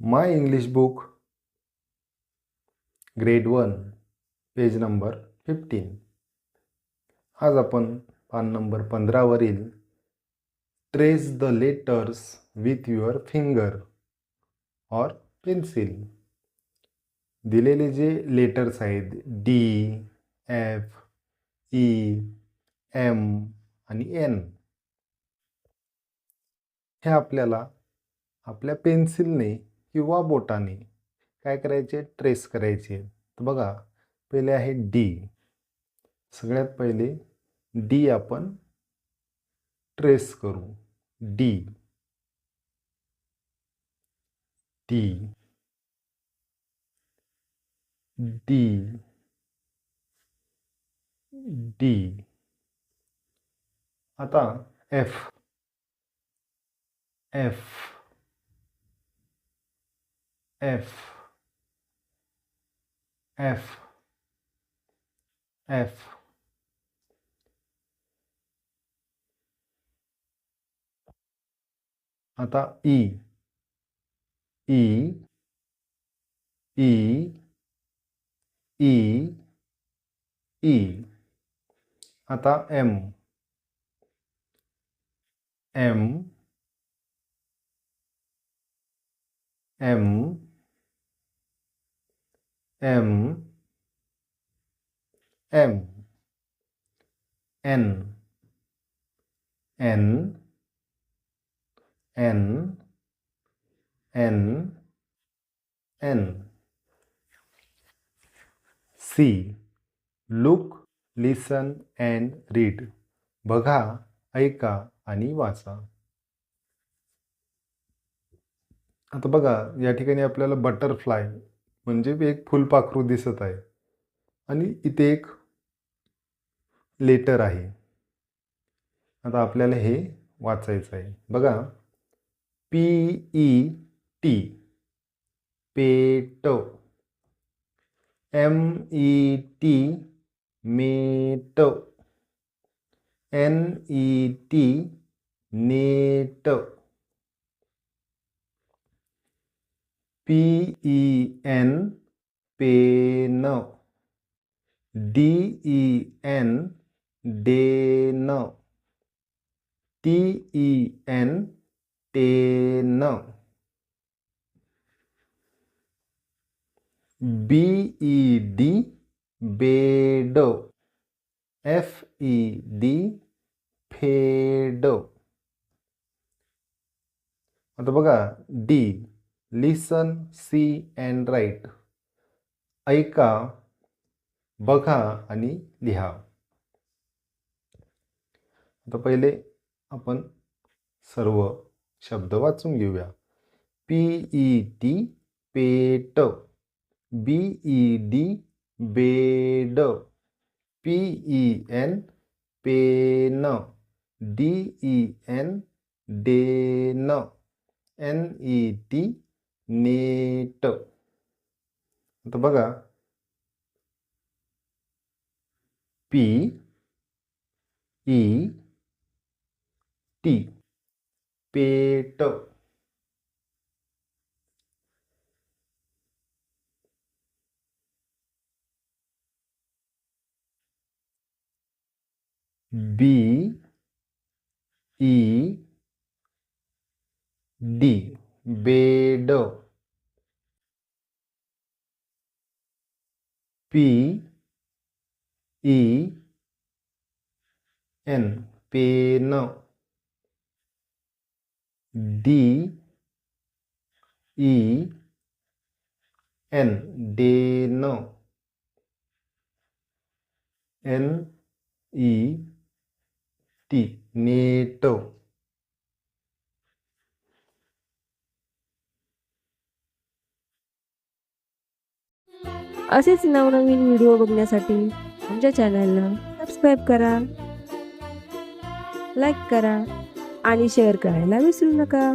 My English book grade one page number fifteen. आज आपण पान number पंधरावरील trace the letters with your finger और pencil. दिलेले जे लेटर्स आहेत डी एफ ई एम आणि एन हे आपल्याला आपल्या पेन्सिलने किंवा बोटाने काय करायचे? ट्रेस करायचे. तर बघा पहिले आहे डी सगळ्यात पहिले डी आपण ट्रेस करू. डी डी डी डी आता F F F F F आता E E E E E आता M M M M M N N N N N see look listen and read बघा ऐका आणि वाचा. आता बघा या ठिकाणी आपल्याला बटरफ्लाय म्हणजे एक फुलपाखरू दिसत आहे. आणि इथे एक लेटर आहे. आता आपल्याला हे वाचायचं आहे. बघा. P E T pet. M E T met. N E T net. P E N pen D E N den T E N ten B E D bed F E D fed आता बघा D listen see and write ऐका बघा आणि लिहा. आता पहिले आपण सर्व शब्द वाचून घेऊया. P E T pet. B E D bed. P E N pen. D E N den N E T net आता बघा P E T pet B E D bed P E N pen D E N den N E T net असेच नवनवीन video बघण्यासाठी आमच्या चॅनलला subscribe करा like करा आणि शेअर करायला विसरू नका.